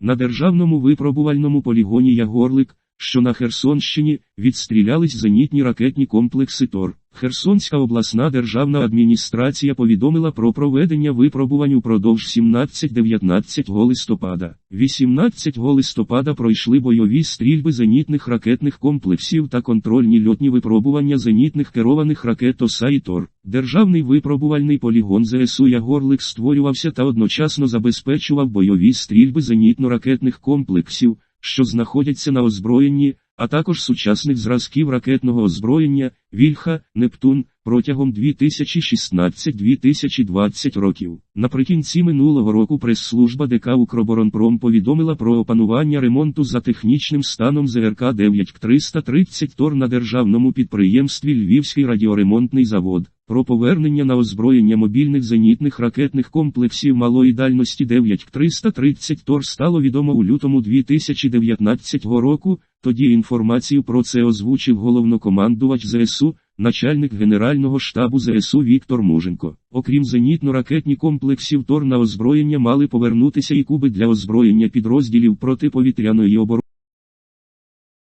На державному випробувальному полігоні Ягорлик, що на Херсонщині, відстрілялись зенітні ракетні комплекси ТОР. Херсонська обласна державна адміністрація повідомила про проведення випробувань упродовж 17-19 листопада. 18 листопада пройшли бойові стрільби зенітних ракетних комплексів та контрольні льотні випробування зенітних керованих ракет ОСА і ТОР. Державний випробувальний полігон ЗСУ Ягорлик створювався та одночасно забезпечував бойові стрільби зенітно-ракетних комплексів, що знаходяться на озброєнні, а також сучасних зразків ракетного озброєння, Вільха, Нептун, протягом 2016-2020 років. Наприкінці минулого року прес-служба ДК «Укроборонпром» повідомила про опанування ремонту за технічним станом ЗРК 9330 ТОР на державному підприємстві Львівський радіоремонтний завод. Про повернення на озброєння мобільних зенітних ракетних комплексів малої дальності 9330 ТОР стало відомо у лютому 2019 року, тоді інформацію про це озвучив головнокомандувач ЗСУ, начальник Генерального штабу ЗСУ Віктор Муженко. Окрім зенітно-ракетні комплексів ТОР на озброєння мали повернутися і куби для озброєння підрозділів протиповітряної оборони.